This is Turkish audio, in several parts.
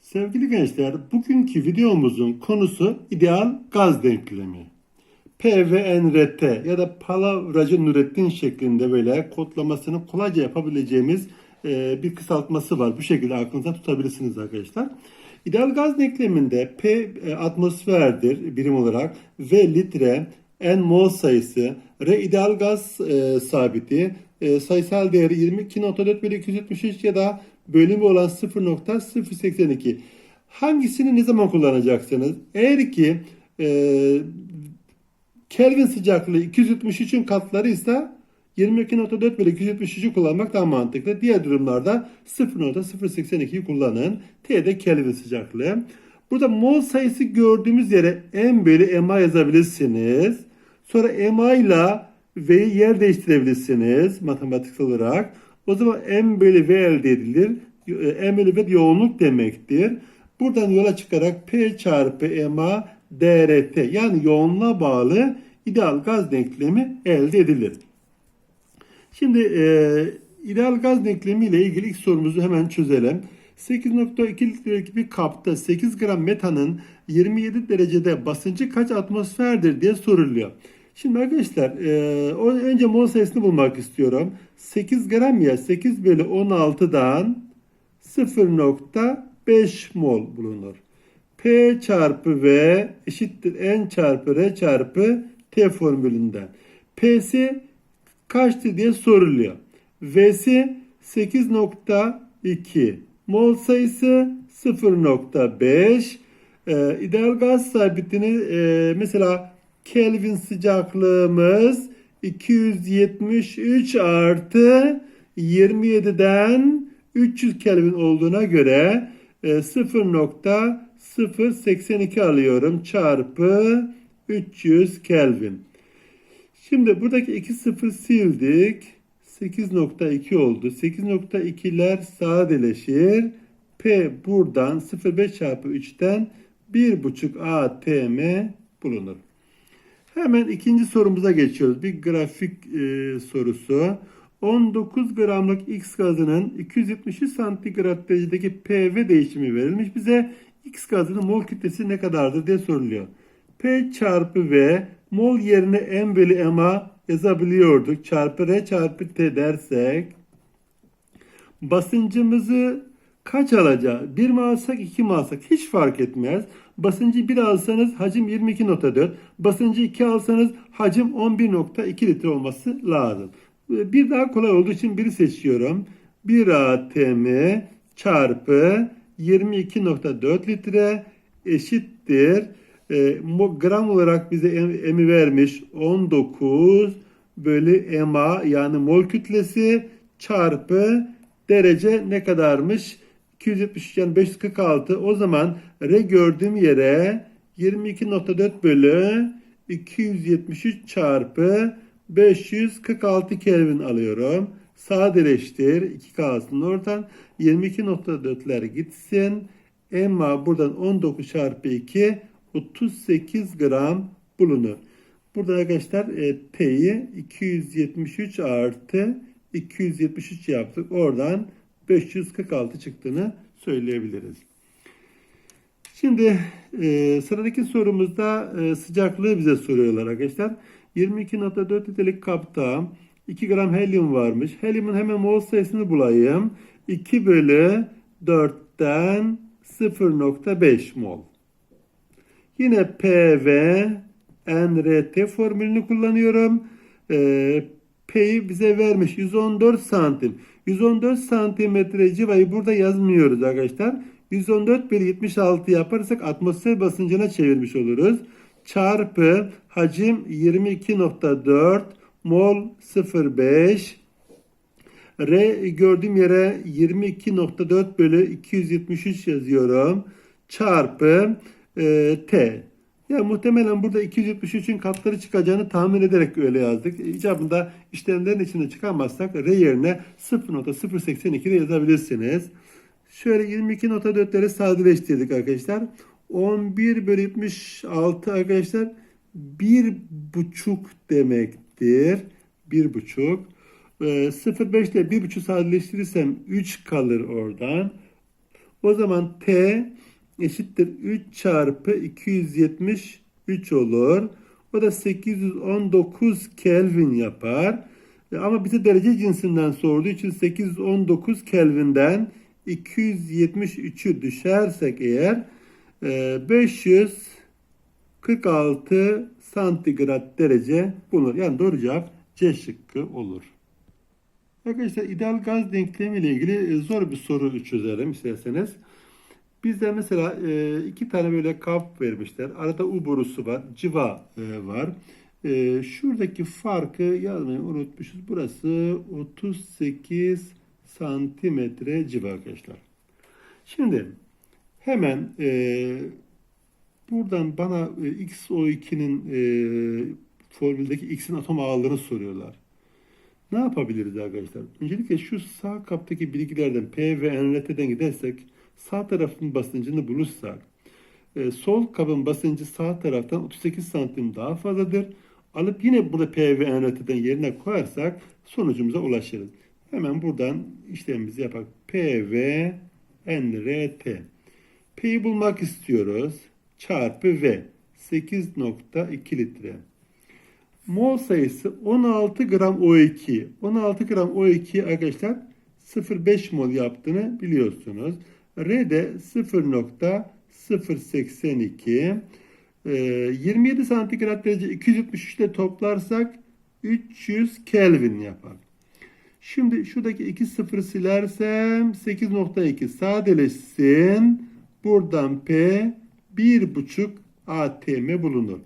Sevgili gençler, bugünkü videomuzun konusu ideal gaz denklemi. PVNRT ya da palavracı Nurettin şeklinde böyle kodlamasını kolayca yapabileceğimiz e, bir kısaltması var. Bu şekilde aklınıza tutabilirsiniz arkadaşlar. İdeal gaz denkleminde P e, atmosferdir birim olarak V litre, N mol sayısı, R ideal gaz e, sabiti, e, sayısal değeri 22.4 bölü 273 ya da bölümü olan 0.082. Hangisini ne zaman kullanacaksınız? Eğer ki e, Kelvin sıcaklığı 273'ün katları ise 22.4 bölü 273'ü kullanmak daha mantıklı. Diğer durumlarda 0.082'yi kullanın. T de Kelvin sıcaklığı. Burada mol sayısı gördüğümüz yere M bölü MA yazabilirsiniz. Sonra MA ile V'yi yer değiştirebilirsiniz matematiksel olarak. O zaman M bölü V elde edilir. M bölü V yoğunluk demektir. Buradan yola çıkarak P çarpı MA DRT yani yoğunluğa bağlı ideal gaz denklemi elde edilir. Şimdi e, ideal gaz denklemi ile ilgili ilk sorumuzu hemen çözelim. 8.2 litrelik bir kapta 8 gram metanın 27 derecede basıncı kaç atmosferdir diye soruluyor. Şimdi arkadaşlar e, önce mol sayısını bulmak istiyorum. 8 gram ya 8 bölü 16'dan 0.5 mol bulunur. P çarpı V eşittir N çarpı R çarpı T formülünden. P'si kaçtı diye soruluyor. V'si 8.2. Mol sayısı 0.5. Ee, ideal gaz sabitini e, mesela Kelvin sıcaklığımız 273 artı 27'den 300 Kelvin olduğuna göre e, 0.082 alıyorum çarpı 300 Kelvin. Şimdi buradaki iki sıfır sildik. 8.2 oldu. 8.2'ler sadeleşir. P buradan 0.5 çarpı 3'ten 1.5 ATM bulunur. Hemen ikinci sorumuza geçiyoruz. Bir grafik e, sorusu. 19 gramlık X gazının 273 santigrat derecedeki PV değişimi verilmiş. Bize X gazının mol kütlesi ne kadardır diye soruluyor. P çarpı V mol yerine M bölü MA yazabiliyorduk. Çarpı R çarpı T dersek basıncımızı kaç alacağız? 1 mi alsak 2 mi alsak hiç fark etmez. Basıncı 1 alsanız hacim 22.4. Basıncı 2 alsanız hacim 11.2 litre olması lazım. Bir daha kolay olduğu için biri seçiyorum. 1 ATM çarpı 22.4 litre eşittir. E, gram olarak bize em- emi vermiş 19 bölü MA yani mol kütlesi çarpı derece ne kadarmış? 273 yani 546. O zaman R gördüğüm yere 22.4 bölü 273 çarpı 546 Kelvin alıyorum. Sadeleştir. 2 kalsın oradan. 22.4'ler gitsin. Emma buradan 19 çarpı 2 38 gram bulunur. Burada arkadaşlar e, T'yi 273 artı 273 yaptık. Oradan 546 çıktığını söyleyebiliriz. Şimdi e, sıradaki sorumuzda e, sıcaklığı bize soruyorlar arkadaşlar. 22.4 litrelik kapta 2 gram helyum varmış. Helyumun hemen mol sayısını bulayım. 2 bölü 4'ten 0.5 mol. Yine PV NRT formülünü kullanıyorum. Ee, P'yi bize vermiş 114 santim. 114 santimetre civayı burada yazmıyoruz arkadaşlar. 114 bölü 76 yaparsak atmosfer basıncına çevirmiş oluruz. Çarpı hacim 22.4 mol 0.5 R gördüğüm yere 22.4 bölü 273 yazıyorum. Çarpı e, T. Ya muhtemelen burada 273'ün katları çıkacağını tahmin ederek öyle yazdık. İcabında işlemlerin içinde çıkamazsak R yerine 0.082 de yazabilirsiniz. Şöyle 22.4'leri sadeleştirdik arkadaşlar. 11 bölü 76 arkadaşlar bir buçuk demektir. Bir buçuk. Ee, 0.5 ile 1.5 sadeleştirirsem 3 kalır oradan. O zaman T eşittir 3 çarpı 273 olur. O da 819 Kelvin yapar. E, Ama bize derece cinsinden sorduğu için 819 Kelvin'den 273'ü düşersek eğer e, 546 santigrat derece bulunur. Yani doğru cevap C şıkkı olur. Arkadaşlar ideal gaz denklemi ile ilgili e, zor bir soru çözelim isterseniz. Bizde mesela e, iki tane böyle kap vermişler. Arada U borusu var, civa e, var. E, şuradaki farkı yazmayı unutmuşuz. Burası 38 santimetre civa arkadaşlar. Şimdi hemen e, buradan bana e, XO2'nin e, formüldeki X'in atom ağırlığını soruyorlar. Ne yapabiliriz arkadaşlar? Öncelikle şu sağ kaptaki bilgilerden P ve NRT'den gidersek sağ tarafın basıncını bulursak e, sol kabın basıncı sağ taraftan 38 santim daha fazladır. Alıp yine burada P ve NRT'den yerine koyarsak sonucumuza ulaşırız. Hemen buradan işlemimizi yapalım. P ve. P'yi bulmak istiyoruz. Çarpı V. 8.2 litre. Mol sayısı 16 gram O2. 16 gram O2 arkadaşlar 0,5 mol yaptığını biliyorsunuz. R de 0.082. Ee, 27 santigrat derece 273 ile toplarsak 300 Kelvin yapar. Şimdi şuradaki iki sıfır silersem 8.2 sadeleşsin. Buradan P 1.5 ATM bulunur.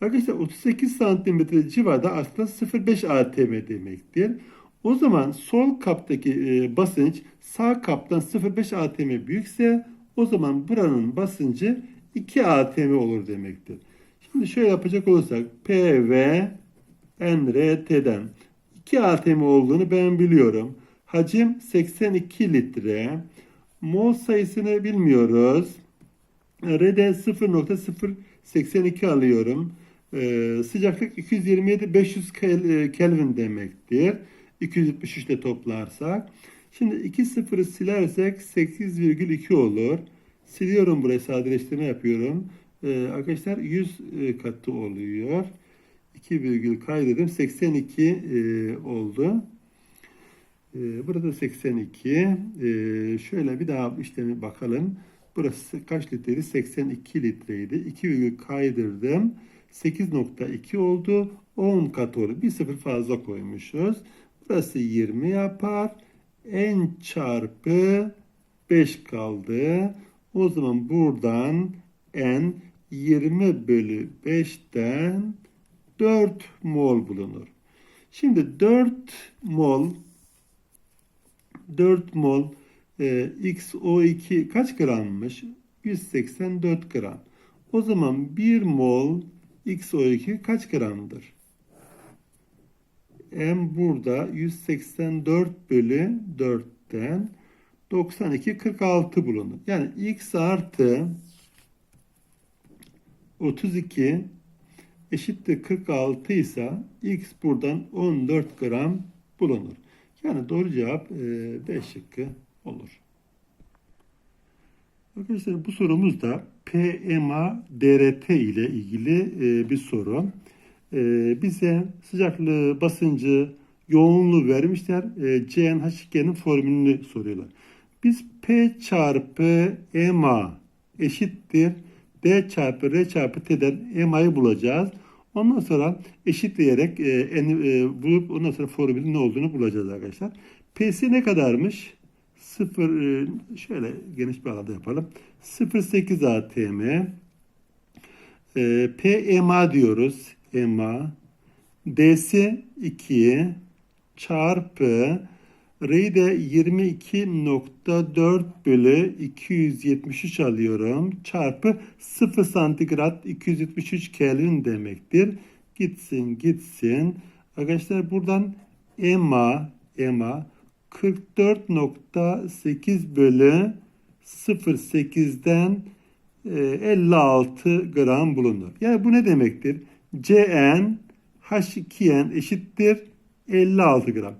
Arkadaşlar 38 santimetre civarda aslında 0.5 ATM demektir. O zaman sol kaptaki e, basınç sağ kaptan 0.5 ATM büyükse o zaman buranın basıncı 2 ATM olur demektir. Şimdi şöyle yapacak olursak PV NRT'den 2 ATM olduğunu ben biliyorum. Hacim 82 litre. Mol sayısını bilmiyoruz. R'de 0.082 alıyorum. Ee, sıcaklık 227 500 kel, e, Kelvin demektir. 273 ile toplarsak. Şimdi 2 sıfırı silersek 8,2 olur. Siliyorum burayı sadeleştirme yapıyorum. Ee, arkadaşlar 100 e, katı oluyor. 2 virgül kaydırdım. 82 e, oldu. E, burada 82. E, şöyle bir daha işlemi bakalım. Burası kaç litreydi? 82 litreydi. 2 virgül kaydırdım. 8.2 oldu. 10 kat oldu. Bir sıfır fazla koymuşuz. Burası 20 yapar. N çarpı 5 kaldı. O zaman buradan N 20 bölü 5'ten 4 mol bulunur. Şimdi 4 mol 4 mol e, XO2 kaç grammış? 184 gram. O zaman 1 mol XO2 kaç gramdır? M burada 184 bölü 4'ten 92 46 bulunur. Yani X artı 32 eşittir 46 ise X buradan 14 gram bulunur. Yani doğru cevap e, B şıkkı olur. Arkadaşlar bu sorumuz da PMA DRT ile ilgili e, bir soru. E, bize sıcaklığı, basıncı, yoğunluğu vermişler. E, CnH2'nin formülünü soruyorlar. Biz P çarpı MA eşittir D çarpı R çarpı T'den MA'yı bulacağız. Ondan sonra eşitleyerek e, eni, e, bulup ondan sonra formülün ne olduğunu bulacağız arkadaşlar. P'si ne kadarmış? 0 e, şöyle geniş bir alanda yapalım. 0.8 ATM e, PMA diyoruz. MA D'si 2 çarpı R'yi de 22.4 bölü 273 alıyorum. Çarpı 0 santigrat 273 Kelvin demektir. Gitsin gitsin. Arkadaşlar buradan EMA, EMA 44.8 bölü 0.8'den 56 e, gram bulunur. Yani bu ne demektir? Cn H2n eşittir 56 gram.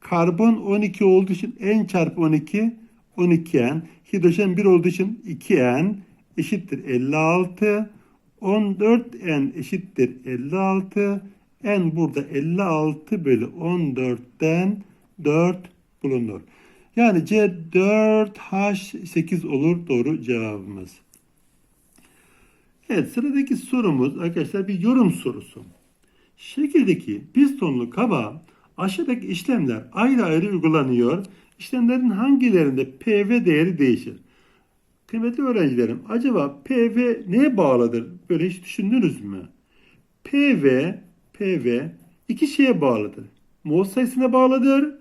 Karbon 12 olduğu için n çarpı 12 12N. Hidrojen 1 olduğu için 2N eşittir 56. 14N eşittir 56. N burada 56 bölü 14'ten 4 bulunur. Yani C 4H8 olur doğru cevabımız. Evet sıradaki sorumuz arkadaşlar bir yorum sorusu. Şekildeki pistonlu kaba aşağıdaki işlemler ayrı ayrı uygulanıyor. İşlemlerin hangilerinde PV değeri değişir? Kıymetli öğrencilerim acaba PV neye bağlıdır? Böyle hiç düşündünüz mü? PV, PV iki şeye bağlıdır. Mol sayısına bağlıdır.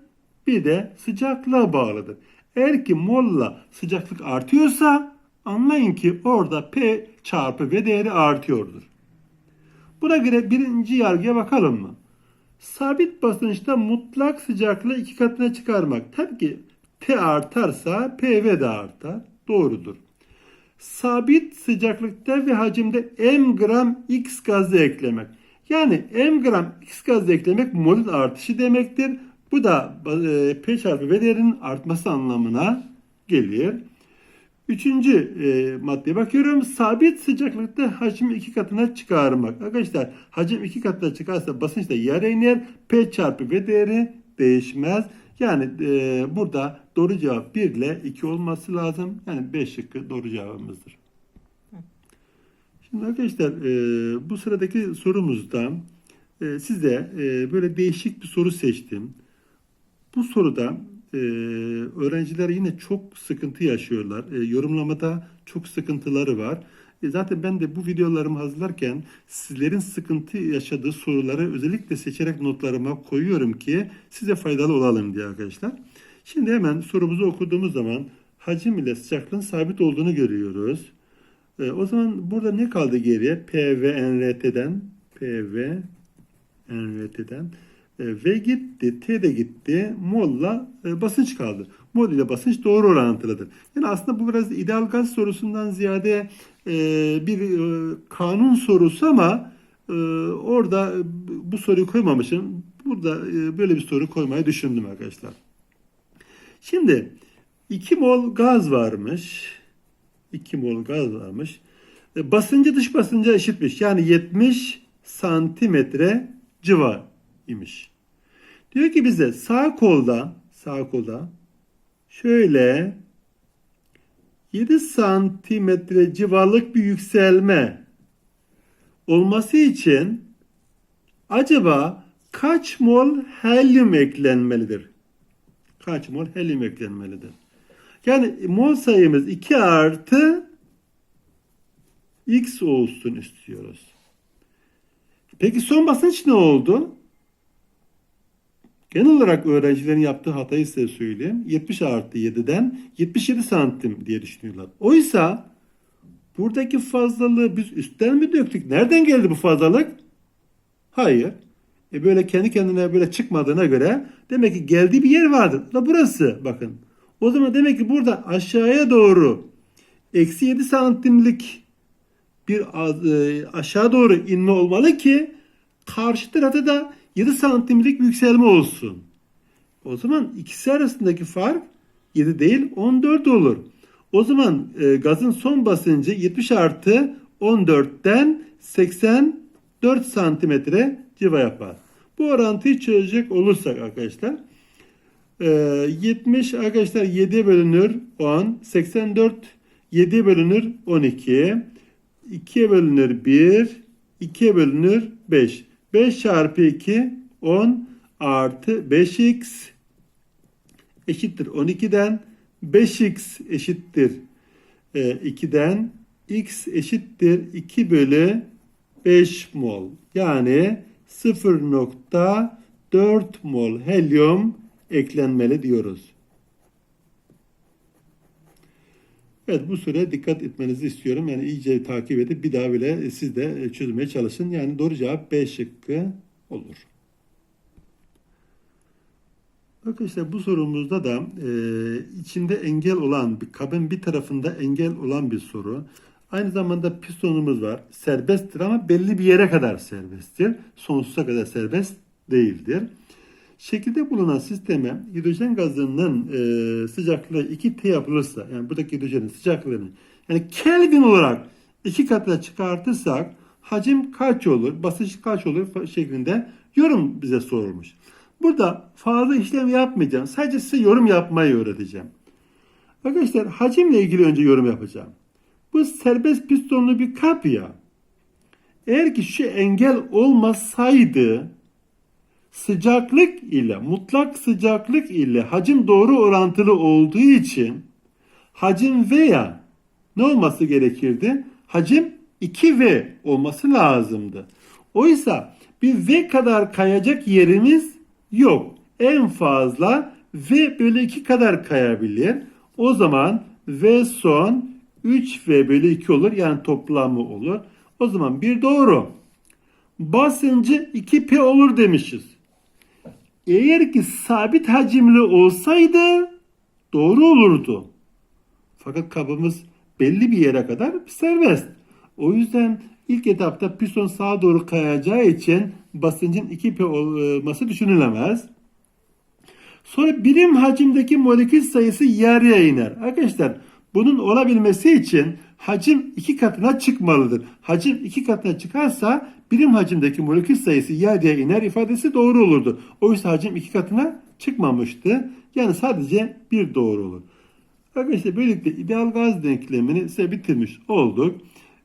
Bir de sıcaklığa bağlıdır. Eğer ki molla sıcaklık artıyorsa anlayın ki orada P çarpı V değeri artıyordur. Buna göre birinci yargıya bakalım mı? Sabit basınçta mutlak sıcaklığı iki katına çıkarmak. Tabii ki T artarsa PV de artar. Doğrudur. Sabit sıcaklıkta ve hacimde m gram X gazı eklemek. Yani m gram X gazı eklemek molün artışı demektir. Bu da e, P çarpı V değerinin artması anlamına gelir. Üçüncü e, maddeye bakıyorum. Sabit sıcaklıkta hacmi iki katına çıkarmak. Arkadaşlar hacim iki katına çıkarsa basınç da yarı iner. P çarpı V değeri değişmez. Yani e, burada doğru cevap 1 ile 2 olması lazım. Yani 5 şıkkı doğru cevabımızdır. Şimdi arkadaşlar e, bu sıradaki sorumuzda e, size e, böyle değişik bir soru seçtim. Bu soruda e, öğrenciler yine çok sıkıntı yaşıyorlar. E, yorumlamada çok sıkıntıları var. E, zaten ben de bu videolarımı hazırlarken sizlerin sıkıntı yaşadığı soruları özellikle seçerek notlarıma koyuyorum ki size faydalı olalım diye arkadaşlar. Şimdi hemen sorumuzu okuduğumuz zaman hacim ile sıcaklığın sabit olduğunu görüyoruz. E, o zaman burada ne kaldı geriye? PV NRT'den PV NRT'den e, V gitti, T de gitti. Mol'la e, basınç kaldı. Mol ile basınç doğru orantılıdır. Yani aslında bu biraz ideal gaz sorusundan ziyade e, bir e, kanun sorusu ama e, orada bu soruyu koymamışım. Burada e, böyle bir soru koymayı düşündüm arkadaşlar. Şimdi 2 mol gaz varmış. 2 mol gaz varmış. E, basıncı dış basınca eşitmiş. Yani 70 santimetre civar imiş. Diyor ki bize sağ kolda sağ kolda şöyle 7 santimetre civarlık bir yükselme olması için acaba kaç mol helyum eklenmelidir? Kaç mol helyum eklenmelidir? Yani mol sayımız 2 artı x olsun istiyoruz. Peki son basınç ne oldu? Genel olarak öğrencilerin yaptığı hatayı size söyleyeyim. 70 artı 7'den 77 santim diye düşünüyorlar. Oysa buradaki fazlalığı biz üstten mi döktük? Nereden geldi bu fazlalık? Hayır. E böyle kendi kendine böyle çıkmadığına göre demek ki geldiği bir yer vardır. Da burası bakın. O zaman demek ki burada aşağıya doğru eksi 7 santimlik bir e, aşağı doğru inme olmalı ki karşı tarafta da 7 santimlik yükselme olsun. O zaman ikisi arasındaki fark 7 değil 14 olur. O zaman e, gazın son basıncı 70 artı 14'ten 84 santimetre civa yapar. Bu orantıyı çözecek olursak arkadaşlar e, 70 arkadaşlar 7 bölünür 10 84 7 bölünür 12 2'ye bölünür 1 2'ye bölünür 5 5 çarpı 2 10 artı 5x eşittir 12'den 5x eşittir e, 2'den x eşittir 2 bölü 5 mol. Yani 0.4 mol helyum eklenmeli diyoruz. Evet bu süre dikkat etmenizi istiyorum. Yani iyice takip edip bir daha bile siz de çözmeye çalışın. Yani doğru cevap B şıkkı olur. Arkadaşlar bu sorumuzda da e, içinde engel olan, bir kabın bir tarafında engel olan bir soru. Aynı zamanda pistonumuz var. Serbesttir ama belli bir yere kadar serbesttir. Sonsuza kadar serbest değildir. Şekilde bulunan sisteme hidrojen gazının e, sıcaklığı 2T yapılırsa yani buradaki hidrojenin sıcaklığını yani Kelvin olarak iki katına çıkartırsak hacim kaç olur, basınç kaç olur şeklinde yorum bize sorulmuş. Burada fazla işlem yapmayacağım. Sadece size yorum yapmayı öğreteceğim. Arkadaşlar hacimle ilgili önce yorum yapacağım. Bu serbest pistonlu bir kap ya. Eğer ki şu engel olmasaydı sıcaklık ile mutlak sıcaklık ile hacim doğru orantılı olduğu için hacim veya ne olması gerekirdi? Hacim 2V olması lazımdı. Oysa bir V kadar kayacak yerimiz yok. En fazla V bölü 2 kadar kayabilir. O zaman V son 3V bölü 2 olur. Yani toplamı olur. O zaman bir doğru. Basıncı 2P olur demişiz. Eğer ki sabit hacimli olsaydı doğru olurdu. Fakat kabımız belli bir yere kadar serbest. O yüzden ilk etapta piston sağa doğru kayacağı için basıncın 2P olması düşünülemez. Sonra birim hacimdeki molekül sayısı yarıya iner. Arkadaşlar bunun olabilmesi için hacim iki katına çıkmalıdır. Hacim iki katına çıkarsa birim hacimdeki molekül sayısı yarıya iner ifadesi doğru olurdu. Oysa hacim iki katına çıkmamıştı. Yani sadece bir doğru olur. Arkadaşlar böylelikle ideal gaz denklemini size bitirmiş olduk.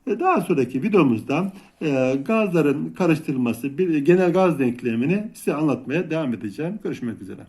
E, Daha sonraki videomuzda e, gazların karıştırılması, bir genel gaz denklemini size anlatmaya devam edeceğim. Görüşmek üzere.